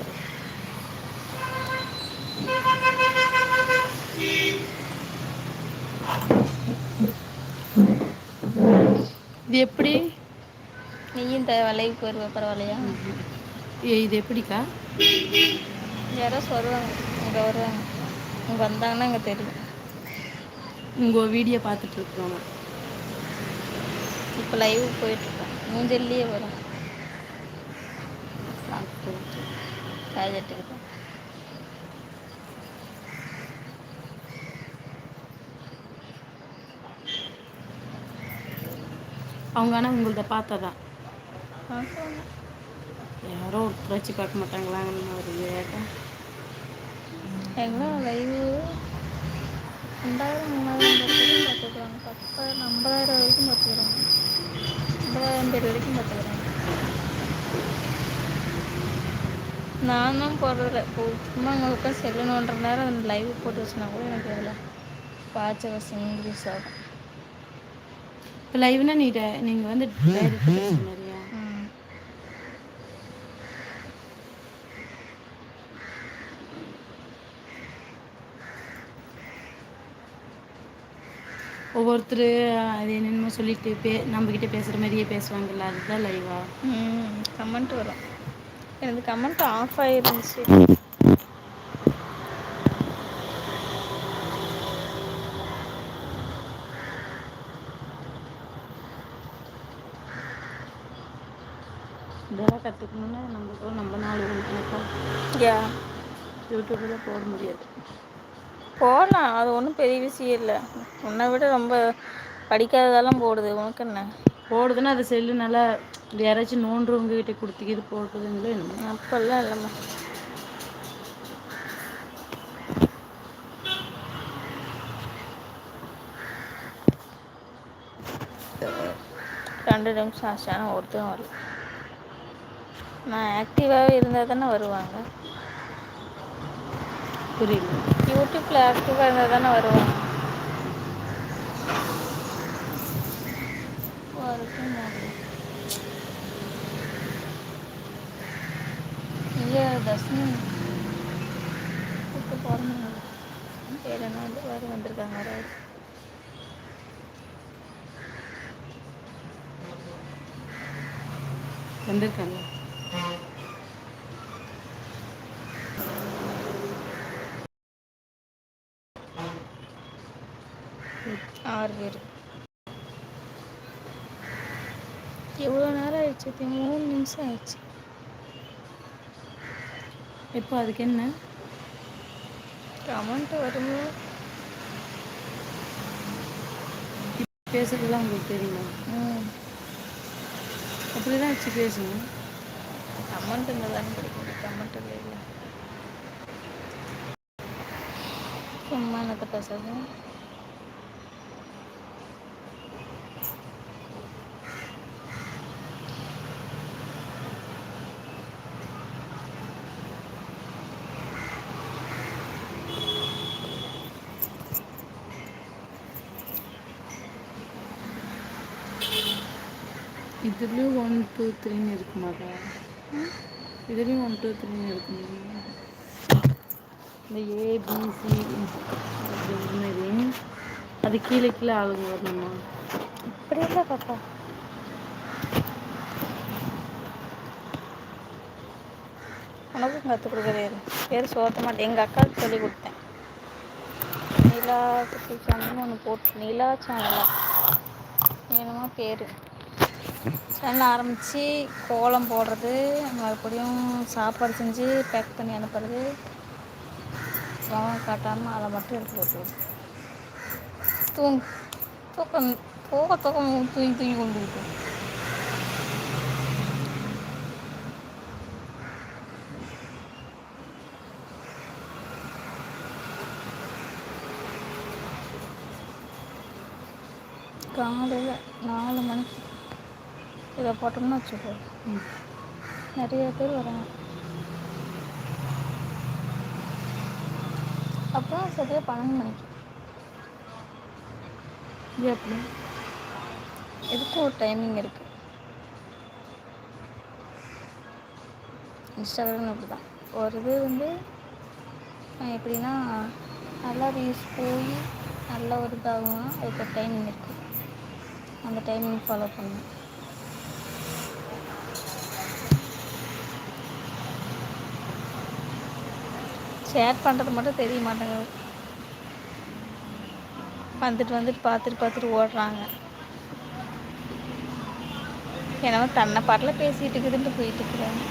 வச்சிரு இது எப்டி நீயும் இந்த லைவுக்கு வருவ பரவால்லையா ஏ இது எப்டிக்கா யாராச்சு வருவாங்க இங்க வருவாங்க இங்க வந்தாங்கன்னா இங்க தெரியு உங்க வீடியோ பாத்துட்டு இருக்குறோங்க இப்ப லைவுக்கு போயிட்ருக்கே மூஞ்சிலயே வரு ப்ராஜெக்ட்டுக்கு அவங்க ஆனா உங்கள்த பாத்ததா பாக்குவாங்க யாரோ ஒருத்தராச்சு பாக்க மாட்டாங்களான்னு ஒரு ஏக்கோ எங்கள லைவு ரெண்டாயிரம் மூணாயிரம் பேர் கூட பாத்துக்குறாங்க பத்தாயிரம் ஐம்பதாயிரம் வரைக்கும் பாத்துக்குறாங்க ஐம்பதாயிரம் பேர் வரைக்கும் பாத்துக்குறாங்க நான் தான் போடுறதில்ல இப்போ சும்மா அங்க உக்காந்து செல்ல நோன்ற நேரம் அந்த லைவ் போட்டு வச்சுனா கூட எனக்கு அதில வாட்ச் ஹவர்ஸ் இன்க்ரீஸ் ஆகும். இப்போ லைவ்னா நீ ட நீங்க வந்து டைரக்ட் பேசுற மாரியா ம். ஒவ்வொருத்தரு அது என்னென்னமோ சொல்லிட்டு பே நம்மக்கிட்ட பேசுற மாரியே பேசுவாங்கல்ல அதுதான் லைவா ம் கமெண்ட் வரும். எனது கமெண்ட் ஆஃப் ஆயிருந்துச்சு. இதெல்லாம் கத்துக்கணும்னா நம்மளுக்கு நம்ம நாலு யா. யூடியூப்ல போட முடியாது. போடலாம். அது ஒன்றும் பெரிய விஷயம் இல்ல. உன்னை விட ரொம்ப படிக்காததெல்லாம் போடுது. உனக்கு என்ன? போடுதுன்னா அது செல்லு நல்லா யாராச்சும் நோன்றவங்க கிட்ட குடுத்து இது போடுதுங்களோ என்னமோ. அப்பல்லாம் இல்லம்மா. ரெண்டு நிமிஷம் ஆச்சு ஆனா ஒருத்தரும் வரல. நான் ஆக்டிவாவே இருந்தா தானே வருவாங்க. புரியல யூடியூப்ல ஆக்டிவா இருந்தா தானே வருவாங்க. வரட்டும் வரல இங்கே தர்ஷினி இப்போ போகிறேன் பேர் என்ன வந்து வேறு வந்திருக்காங்க யாராவது வந்திருக்காங்க. ஆறு பேர். எவ்வளோ நேரம் ஆயிடுச்சு? மூணு நிமிஷம் ஆயிடுச்சு. இப்போ அதுக்கு என்ன? கமெண்ட் வருமோ பேசுறதுலாம் உங்களுக்கு தெரியுமா? அப்படி தான் வச்சு பேசணும். கமெண்ட் இருந்தால் தானே படிக்க முடியும் கமெண்ட் இல்லை. சும்மா என்னத்த பேசுறது? இதுலேயும் ஒன் டூ த்ரீன்னு இருக்குமாக்கா இதுலேயும் ஒன் டூ த்ரீன்னு இருக்குமா இந்த ஏபிசி அப்படின்ற மாதிரி அது கீழே கீழே ஆளுங்க வரணுமா? இப்படி இல்லை பாப்பா. உனக்கும் கற்றுக் கொடுக்குறது பேர் சோத்த மாட்டேன். எங்கள் அக்காவுக்கு சொல்லி கொடுத்தேன். நிலா குட்டி சேனல்னு ஒன்று போட்டு நிலா சேனலா என்னமா பேர். சேனல் ஆரம்பித்து கோலம் போடுறது மறுபடியும் சாப்பாடு செஞ்சு பேக் பண்ணி அனுப்புறது. முகம் காட்டாமல் அதை மட்டும் எடுத்து போட்டு தூங் தூக்கம் போக தூக்கம் தூங்கி தூங்கி கொண்டு இருக்கும் காலையில் நான் இதை போட்டோம்னா வச்சுக்கோ. ம். நிறைய பேர் வராங்க. அப்புறம் சரியாக பன்னெண்டு மணிக்கு. இது எப்படி? இதுக்கும் ஒரு டைமிங் இருக்குது இன்ஸ்டாகிராம் அப்படி தான் ஒரு இது வந்து எப்படின்னா நல்லா ரீல்ஸ் போய் நல்ல ஒரு இதாகும்னா அதுக்கு ஒரு டைமிங் இருக்குது அந்த டைமிங் ஃபாலோ பண்ணணும். ஷேர் பண்ணுறது மட்டும் தெரிய மாட்டேங்குது. வந்துட்டு வந்துட்டு பார்த்துட்டு பார்த்துட்டு ஓடுறாங்க. என்னவோ தன்னை பாட்டில் பேசிகிட்டு இருக்குதுன்ட்டு போயிட்டு இருக்கிறாங்க.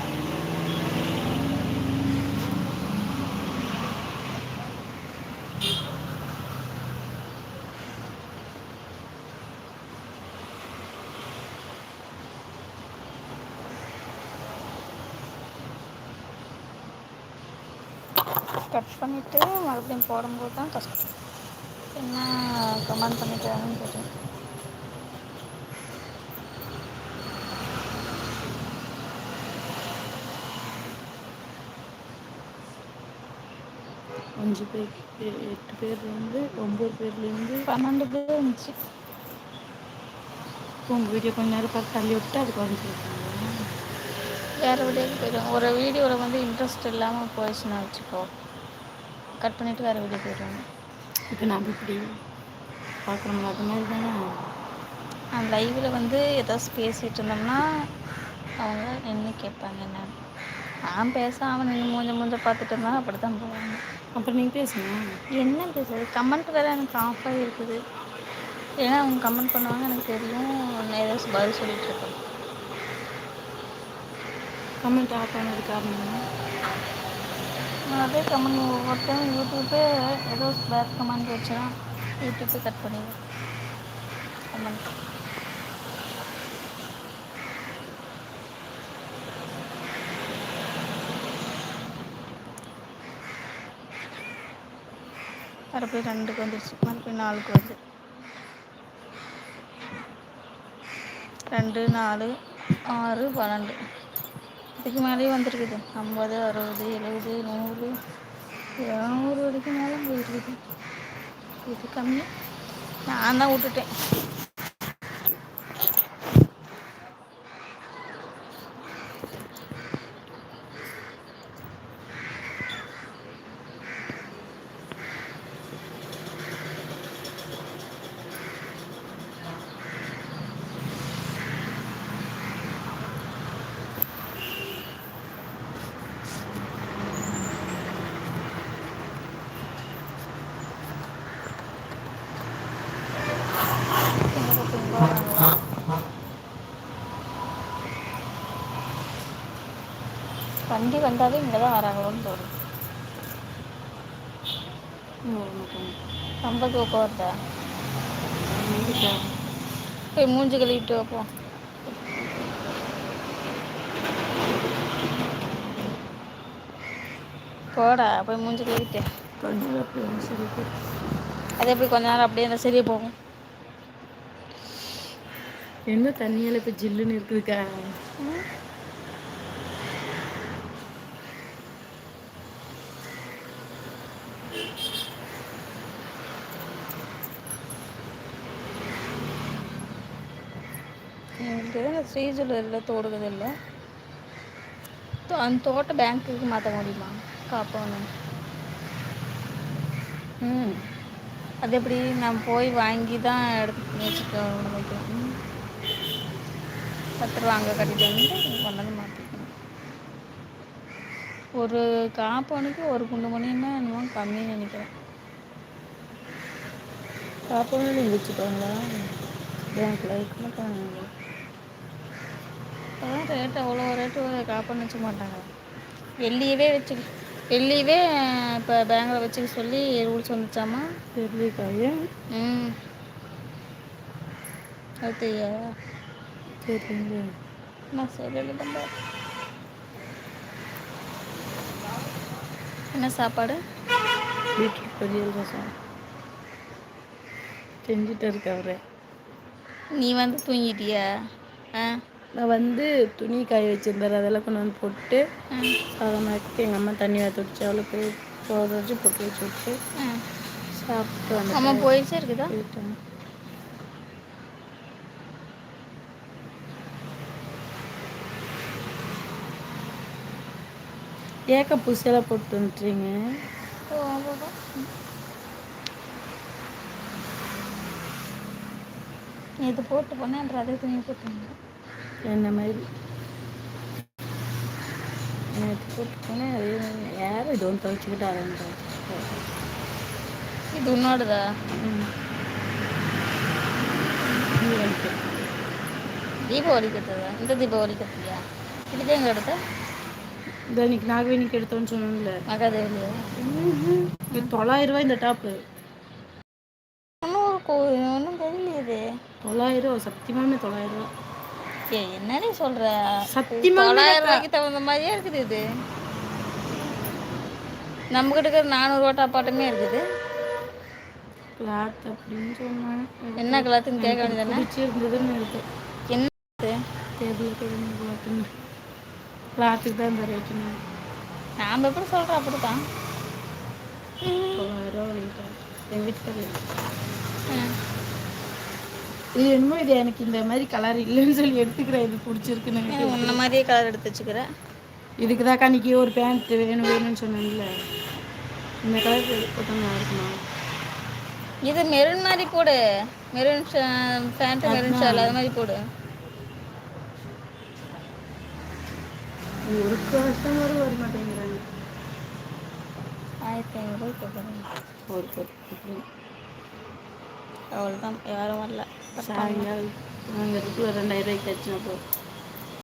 கட் பண்ணிவிட்டு மறுபடியும் போடும்போது தான் கஷ்டம் என்ன கமெண்ட் பண்ணிக்கிறாங்கன்னு தெரியும். அஞ்சு பேர் எட்டு பேர் வந்து ஒம்பது பேர்லேருந்து பன்னெண்டு பேர் இருந்துச்சு. உங்கள் வீடியோ கொஞ்ச நேரம் பார்த்து தள்ளி விட்டு அதுக்கு வந்துருக்காங்க வேறு வீடியோக்கு போயிடுவோம் ஒரு வீடியோவில் வந்து இன்ட்ரெஸ்ட் இல்லாமல் போயிடுச்சுன்னா வச்சுக்கோ கட் பண்ணிவிட்டு வேறு வீடியோ போயிடுவாங்க இப்போ நம்ம இப்படி பார்க்குறோம்ல அது மாதிரி தானே? லைவில் வந்து ஏதாச்சும் பேசிகிட்டு இருந்தோம்னா அவங்க நின்று கேட்பாங்க என்ன? நான் பேசாமல் நின்று மூஞ்ச மூஞ்ச பார்த்துட்டு இருந்தா அப்படி தான் போவாங்க. அப்புறம் நீங்கள் பேசுங்க. என்ன பேசுறது? கமெண்ட் வேறு எனக்கு ஆஃபாக இருக்குது. ஏன்னா அவங்க கமெண்ட் பண்ணுவாங்க எனக்கு தெரியும். நான் ஏதாச்சும் பதில் சொல்லிட்டு இருக்கேன். கமெண்ட் ஆஃப் பண்ணது காரணம் என்ன? நான் அதே கமெண்ட் ஒவ்வொரு டைம் யூடியூப்பே ஏதோ பேட் கமெண்ட் வச்சுன்னா யூடியூப்பே கட் பண்ணிடுவேன் கமெண்ட் மறுபடியும் ரெண்டுக்கு வந்துருச்சு மறுபடியும் நாலுக்கு வருது ரெண்டு நாலு ஆறு பன்னெண்டு இதுக்கு மேலேயும் வந்திருக்குது. ஐம்பது அறுபது எழுபது நூறு இரநூறு வரைக்கும் மேலே போயிருக்குது இது கம்மி. நான் தான் விட்டுட்டேன் எங்க பார்த்தீங்களா வண்டி வந்தாவே இங்கே தான் வராங்களோன்னு மாட்டாங்க ரொம்ப தூக்கம் வருதா? போய் மூஞ்சி கழுவிட்டு வைப்போம் போடா போய் மூஞ்சி கழுவிட்டு. அது எப்படி கொஞ்ச நேரம் அப்படியே இருந்தால் சரியாக போகும். என்ன தண்ணியால் இப்போ ஜில்லுன்னு இருக்குதுக்கா? ம்? எங்களுக்கு இல்லை தோடுகிறது இல்லை. தோ- அந்த தோட்ட பேங்க்குக்கு மாற்ற முடியுமா? காப்போன்னு ம். அது எப்படி நான் போய் வாங்கி தான் எடுத்து வச்சுக்கணும் நமக்கு ம். பத்து ரூபா அங்கே கட்டிட்டு வந்து இங்க மாற்றிக்கணும் ஒரு காப்பனுக்கு ஒரு குண்டு மணின்னா என்னமோ கம்மின்னு நினைக்கிறேன். பாப்பாவும் நீங்கள் வச்சுக்கோங்களா பேங்க்கில் இருக்கணும் அதான் ரேட்டு அவ்வளோ ரேட்டு காப்பன் வச்சுக்க மாட்டாங்க. வெள்ளியவே வச்சு வெள்ளியவே இப்போ பேங்கில் வச்சுக்க சொல்லி ரூல்ஸ் வந்துச்சாமா? தெரியலக்கா ஏன்? ம். அது தெரியாதா தெரியல நான் சொல்லல தம்பா என்ன சாப்பாடு? பீட்ரூட் பொரியல் ரசம். செஞ்சுட்டு இருக்க அவரை. நீ வந்து தூங்கிட்டியா? ஆ? நான் வந்து துணி காய வச்சிருந்தாரு அதெல்லாம் கொண்டு வந்து போட்டு சாதமாக்கி எங்கள் அம்மா தண்ணி வச்சு அவளுக்கு போத வச்சு போட்டு வச்சு விட்டு. சாப்பிட்டு அம்மா வந்து போயிடுச்சா இருக்குதா? ஏக்க புதுசெல்லாம் போட்டு வந்துட்டுறீங்க. இது போட்டு போனேன் அதே துணி போட்டுருந்தேன் என்ன மாதிரி? நேற்று போட்டு போனேன் அதே மாதிரி யாரும் இது ஒன்று துவைச்சிக்கிட்டு அதை ஒன்று இது உன்னோடதா? தீபாவளிக்கு. எடுத்ததா இந்த தீபாவளிக்கு எடுத்தியா இது எங்கே எடுத்த இந்த இன்னைக்கு நாகவேணிக்கு எடுத்தோன்னு சொன்னோம்ல மகாதேவிலையா இது தொள்ளாயிரம் ரூபாய் இந்த டாப்பு. ஒன்றும் ஒன்றும் தெரியலையே தொள்ளாயிரம் ரூபா சத்தியமாமே தொள்ளாயிரம் ரூபா என்னடி சொல்ற? தொள்ளாயிரம் ரூபாய்க்கு தகுந்த மாதிரியே இருக்குது இது? நம்ம கிட்ட இருக்கிற நானூறுவா டாப்பாட்டமே இருக்குது. கிளாத் அப்படின்னு சொன்னாங்க என்ன கலத்துன்னு கேட்க வேண்டியதானே பிடிச்சிருந்ததுன்னு இருக்கு. என்ன கிளாத்துன்னு கிளாத்துக்கு தான் இந்த ரேட்டுன்னு நாம எப்படி சொல்கிறோம் தொள்ளாயிரம் ரூபா எங்கள் வீட்டுக்காரர். ம். இது என்னமோ இது எனக்கு இந்த மாதிரி கலர் இல்லைன்னு சொல்லி எடுத்துக்கிறேன். இது பிடிச்சிருக்குன்னு உன்ன மாதிரியே கலர் எடுத்து வச்சுக்கிற இதுக்கு தான் கணிக்கி ஒரு பேண்ட் வேணும் வேணும்னு சொன்னேன்ல. இந்த கலர் நல்லா இருக்குமா? இது மெரூன் மாதிரி போடு. மெரூன் பேண்ட்டு மெரூன் ஷால் அது மாதிரி போடு. ஒரு கஸ்டமரும் வர மாட்டேங்கிறாங்க. ஆயிரத்தி ஐநூறுரூவா போடுறேன். ஒரு அவ்வளோதான் யாரும் வரல. சாயங்காலம். நாங்கள் இதுக்குள்ள ரெண்டாயிரம் ரூபாய்க்கு ஆச்சுன்னா போதும்